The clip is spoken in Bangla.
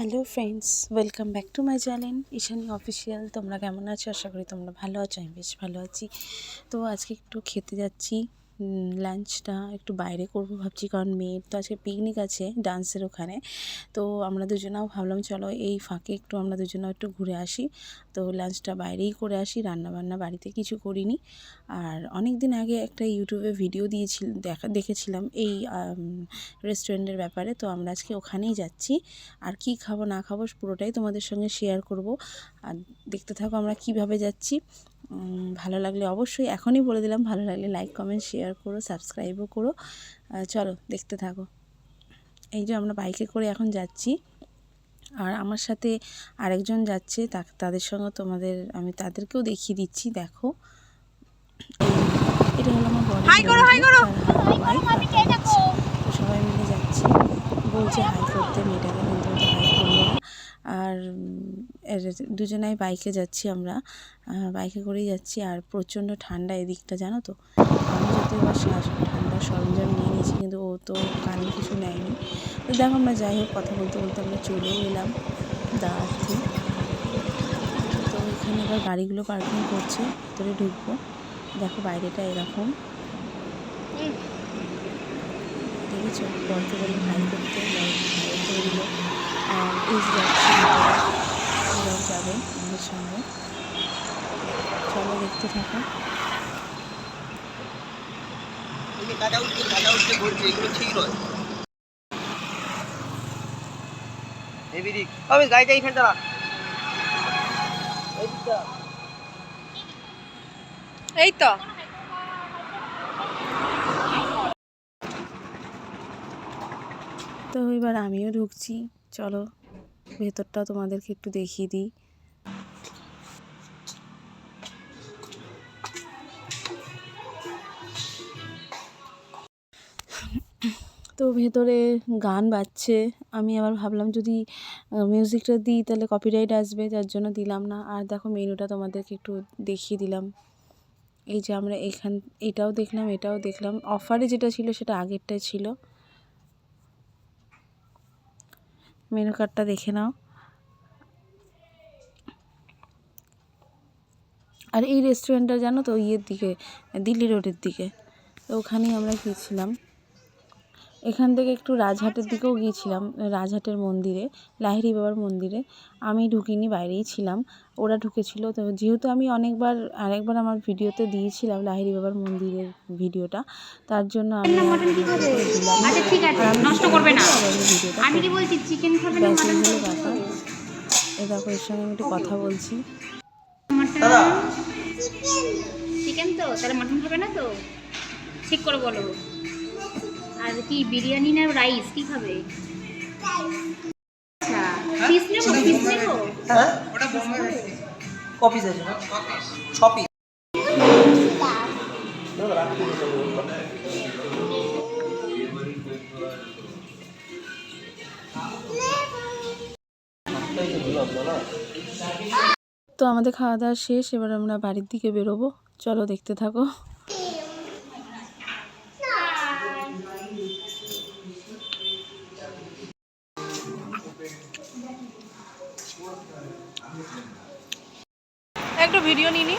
Hello friends, welcome back to my channel Ishani official. তোমরা কেমন আছো? আশা করি তোমরা ভালো আছো, আমি বেশ ভালো আছি। তো আজকে একটু খেতে যাচ্ছি। লাঞ্চটা একটু বাইরে করব ভাবছি, কারণ মেয়ের তো আজকে পিকনিক আছে ডান্সের ওখানে। তো আমরা দুজনাও ভাবলাম, চলো এই ফাঁকে একটু আমরা দুজনাও একটু ঘুরে আসি। তো লাঞ্চটা বাইরেই করে আসি রান্না বান্না বাড়িতে কিছু করিনি। আর অনেক দিন আগে একটা ইউটিউবে ভিডিও দিয়েছিল, দেখা, দেখেছিলাম এই রেস্টুরেন্টের ব্যাপারে। তো আমরা আজকে ওখানেই যাচ্ছি। আর কি খাব না খাব পুরোটাই তোমাদের সঙ্গে শেয়ার করব। আর দেখতে থাকো আমরা কীভাবে যাচ্ছি। ভালো লাগলে অবশ্যই এখনই বলে দিলাম ভালো লাগলে লাইক কমেন্ট শেয়ার করো সাবস্ক্রাইবও করো। চলো দেখতে থাকো। এই যে আমরা বাইকে করে এখন যাচ্ছি আর আমার সাথে আরেকজন যাচ্ছে তা- তাদের সঙ্গে তোমাদের আমি তাদেরকেও দেখিয়ে দিচ্ছি দেখো। এটা হলো আমার বড় হাই করো হাই করো। সবাই মিলে যাচ্ছি। বলছে হাই করতে মেয়েটাকে কিন্তু হাই করল আর দুজনাই বাইকে যাচ্ছি আমরা। বাইকে করেই যাচ্ছি। আর প্রচণ্ড ঠান্ডা এদিকটা, জানো তো? আমি যদিও বা ঠান্ডার সরঞ্জাম নিয়ে নিয়েছি, কিন্তু ও তো কানে কিছু নেয়নি। তো দেখো আমরা যাই হোক, কথা বলতে বলতে আমরা চলেও এলাম দাঁড়াচ্ছি তো এখানে এবার গাড়িগুলো পার্কিং করছে, ভিতরে ঢুকবো। দেখো বাইরেটা এরকম। দেখেছ? বলতে বলে ভাই করতে করে দিল। আর এই যাবে আমাদের সঙ্গে। চলো দেখতে থাকো। আমি গাড়িটা এইখানে দাঁড়া। এই তো। তো এবার আমিও ঢুকছি। চলো ভেতরটা তোমাদেরকে একটু দেখিয়ে দিই। তো ভেতরে গান বাজছে। আমি আবার ভাবলাম যদি মিউজিকটা দিই তাহলে কপিরাইট আসবে, যার জন্য দিলাম না। আর দেখো মেনুটা তোমাদেরকে একটু দেখিয়ে দিলাম। এই যে আমরা এখান, এটাও দেখলাম এটাও দেখলাম। অফারে যেটা ছিল সেটা আগেরটাই ছিল। মেনু কার্ডটা দেখে নাও। আর এই রেস্টুরেন্টটা জানো তো ইয়ের দিকে, দিল্লি রোডের দিকে। তো ওখানেই আমরা গিয়েছিলাম। এখান থেকে একটু রাজহাটের দিকেও গিয়েছিলাম রাজহাটের মন্দিরে লাহিড়ি বাবার মন্দিরে। আমি ঢুকিনি বাইরেই ছিলাম। ওরা ঢুকেছিল। তো যেহেতু আমি অনেকবার আরেকবার আমার ভিডিওতে দিয়েছিলাম লাহিড়ি বাবার মন্দিরের ভিডিওটা তার জন্য আমি। আচ্ছা ঠিক আছে। নষ্ট করবে না। আমি কি বলছি চিকেন খাবে না ব্যাস এই মাটন হলো ব্যাপার এই দেখো এর সঙ্গে আমি একটু কথা বলছি। চিকেন তো? তাহলে মাটন খাবে না তো? ঠিক করে বলো। আর কি বিরিয়ানি না রাইস? কি খাবে? আচ্ছা হ্যাঁ? কপিস আছে তো আমাদের খাওয়া দাওয়া শেষ এবার আমরা বাড়ির দিকে বেরোবো। চলো দেখতে থাকো। একটু ভিডিও নিনি